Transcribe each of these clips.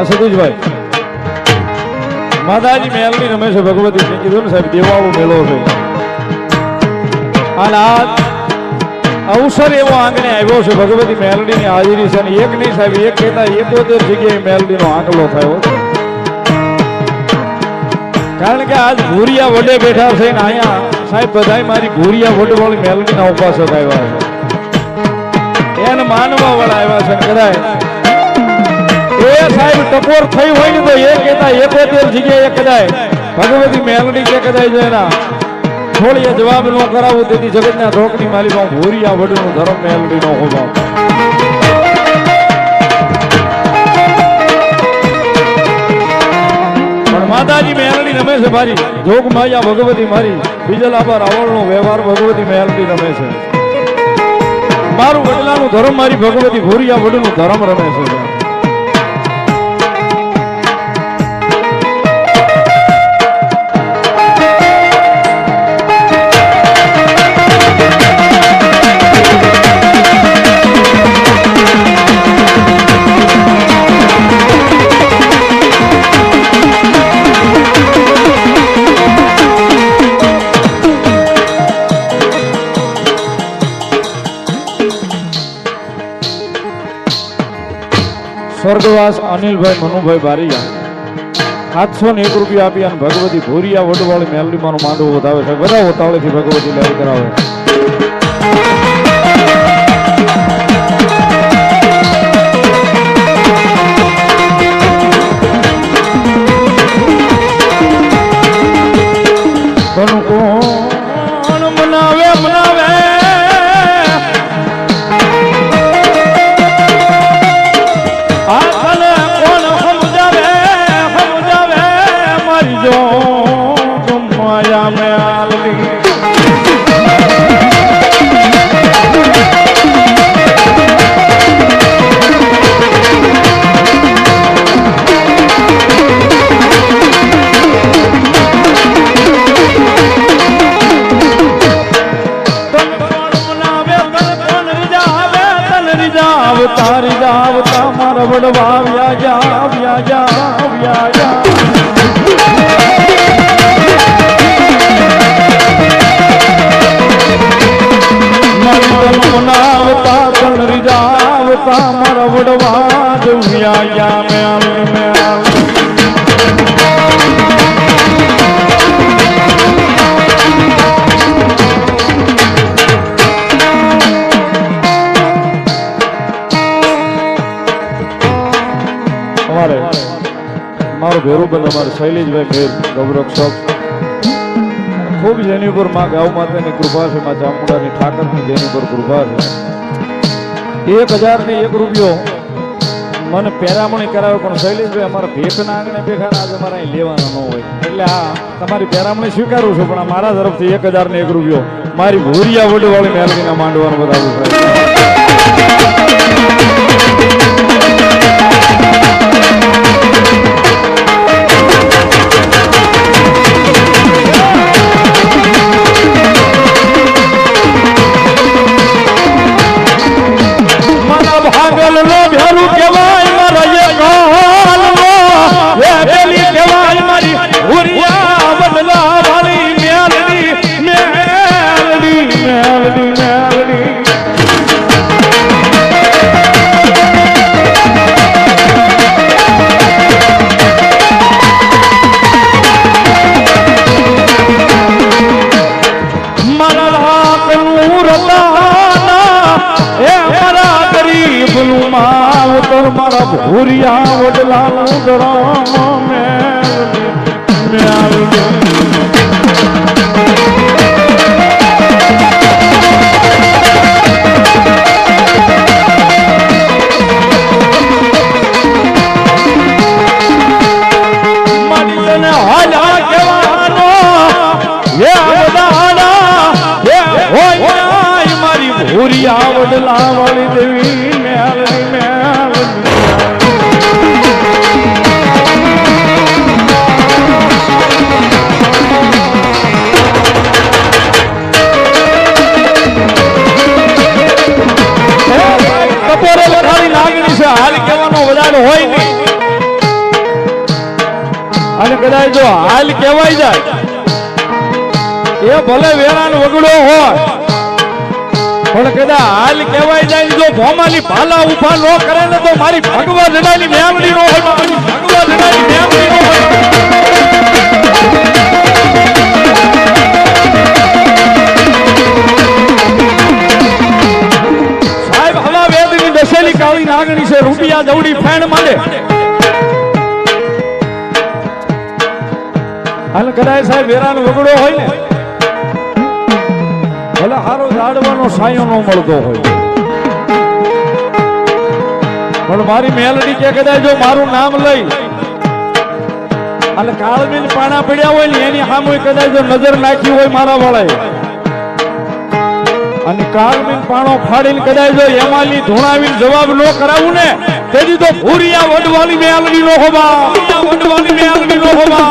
હા માતાજી મેલની રમેશ ભગવતી ને કીધું સાહેબ દેવાઓ મેળો છે. અને આ અવસર એવો આંગણે આવ્યો છે. ભગવતી મેલડીની હાજરી છે અને એક નહીં સાહેબ, એક કહેતા એકોતેર જગ્યાએ મેલડીનો આંકલો થયો. કારણ કે આજ ભૂરિયા વડે બેઠા છે ને અહીંયા સાહેબ, બધાય મારી ભૂરિયા વડવાળી મેલડીના ઉપાસક આવ્યા છે. એને માનવા વાળા આવ્યા છે ને કદાચ એ સાહેબ, ટકોર થઈ હોય ને તો એ કહેતા એકોતેર કદાચ ભગવતી મેલડી કે કદાય છે એના. થોડી જવાબ ન કરાવું, તેથી જગતના ધોકની માલિક ભૂરિયા વડનું ધર્મ મેલડી નો હોવા. માતાજી મેલડી રમે છે મારી, જોગ માયા ભગવતી મારી બીજલાબા રાવણનો વ્યવહાર ભગવતી મેલડી રમે છે. મારું વડલાનું ધર્મ મારી ભગવતી ભૂરિયા વડનું ધર્મ રમે છે. સ્વર્ગવાસ અનિલભાઈ, મનુભાઈ બારીયા. સાતસો ને એક રૂપિયા આપી અને ભગવતી ભોરિયા, વડવાળી મેલરીમાં માંડવો વધાવે છે. બધા તાળેથી ભગવતી લઈ કરાવે. અમારે મારો ભેરુબંધ અમારે શૈલેષભાઈ ભેર, ગૌરવ શોખ ખૂબ જેની ઉપરમાં ગાઉ માતાની કૃપા છે, માં ચામુંડાની ઠાકરની જેની ઉપર કૃપા છે. એક હજાર ને એક રૂપિયો મને પેરામણી કરાવે, પણ શૈલેષભાઈ અમારા ભેખના આંગણે ભેખા આજે મારે અહીં લેવાના ન હોય. એટલે આ તમારી પેરામણી સ્વીકારું છું, પણ મારા તરફથી એક હજાર ને એક રૂપિયો મારી ભૂરિયા વડવાળી મેલડીના માંડવાનું બતાવું છે. એ બધાના એ હોય નાય મારી ભૂરિયા વડલા વાળી દેવી મેલડી વધારે હોય. નહીં અને કદાચ જો હાલ કહેવાય જાય, એ ભલે વેરાન વગડો હોય, પણ કદાચ હાલ કહેવાય જાય ને જો ભોમાલી ભાલા ઊભા ન કરે ને તો મારી ભગવા જડાની મેમડી નો હોય, મારી ભગવા જડાની મેમડી નો હોય. છે દવડી ફેણ માંડે. અને કદાચ સાહેબ, વેરાનો વગડો હોય ને, ભલે હારો જાડવાનો સાયો ન મળતો હોય. પણ મારી મેલડી કે કદાચ જો મારું નામ લઈ, અને કાળબીન પાણા પડ્યા હોય ને, એની સામે કદાચ જો નજર નાખી હોય મારા વાળાએ. અને કાળબીન પાણો ફાડીને કદાચ જો એમાં ધોણાવીને જવાબ ન કરાવું ને તેથી તો ભૂરિયા વડવાળી મેલવી નો હોવા. વડવાળી મેલવી નો હોવા.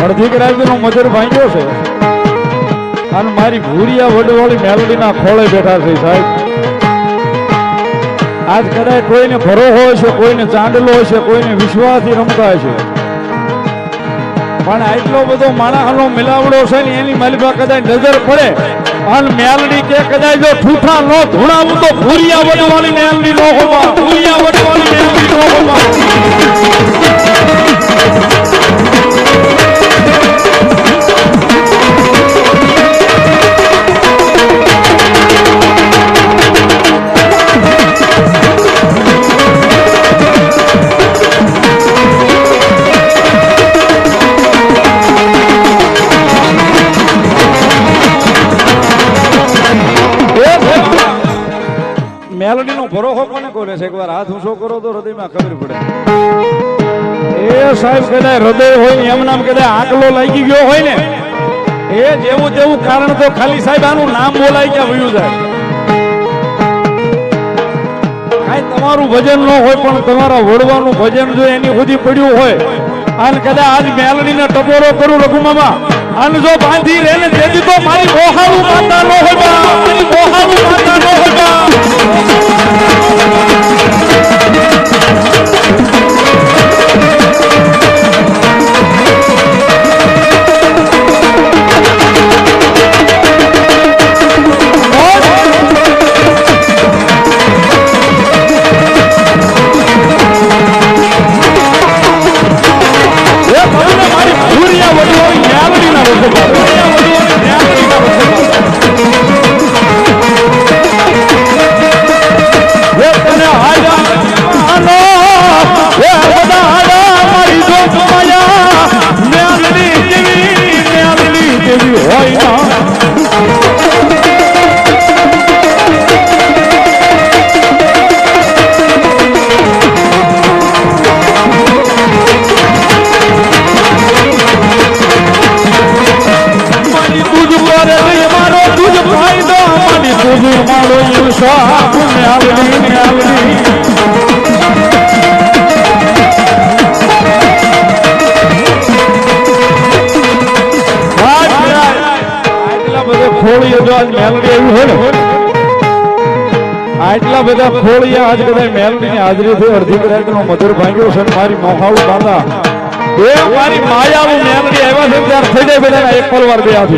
ને અડધી કરાવીનો મજર ભાંગ્યો છે. અને મારી ભૂરિયા વડવાળી મેલડીના ખોળે બેઠા છે સાહેબ. આજ કદાચ કોઈને ભરોહો હશે કોઈને ચાંદલો હશે કોઈને વિશ્વાસથી રમતા છે. પણ આટલો બધો માણસનો મિલાવડો છે ને એની માલિકા કદાચ નજર પડે. અને મેલડી કે કદાચ જો ઠૂઠા નો ધૂણાવું તો ભૂરિયા વડવાળી મેલડી નો હોવા ભૂરિયા વડવાળી મેલડી નો હોવા. મેલડી નો ભરોસો કોને કોને છે? એકવાર હાથ ઊંચો કરો તો હૃદયમાં ખબર પડે. એ સાહેબ કદાચ હૃદય હોય એમ નામ કદાચ આકલો લાગી ગયો હોય ને, એ જેવું જેવું કારણ તો ખાલી સાહેબ આનું નામ બોલાય ક્યાં વયું જાય? કાંઈ તમારું ભજન ન હોય પણ તમારા વડવાનું ભજન જો એની સુધી પડ્યું હોય, અને કદાચ આજ મેલડીને ટપોરો કરું રઘુમામા અને જો બાંધી રહે ને તેથી તો મારી બોહારું માતા નો હોય બા. મોહાળું માતા નો હોય બા. ખોળીઓ જો આજ મેલડી આવી હોય ને, આટલા બધા ખોળિયા આજ બધા મેલડી ની હાજરી થઈ અડધી કલાક નો મધુર ભાંગ્યો છે મારી મોહાળું બાંધા એ મારી માયાવું મેલડી આવ્યા છે ત્યાર થઈ જાય બધા એક પલવાર બે હાથ.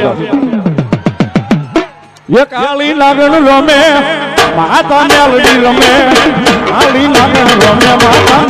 એ કાળી લાગણ રમે, માતા મેલડી રમે. કાળી લાગણ રમે, માતા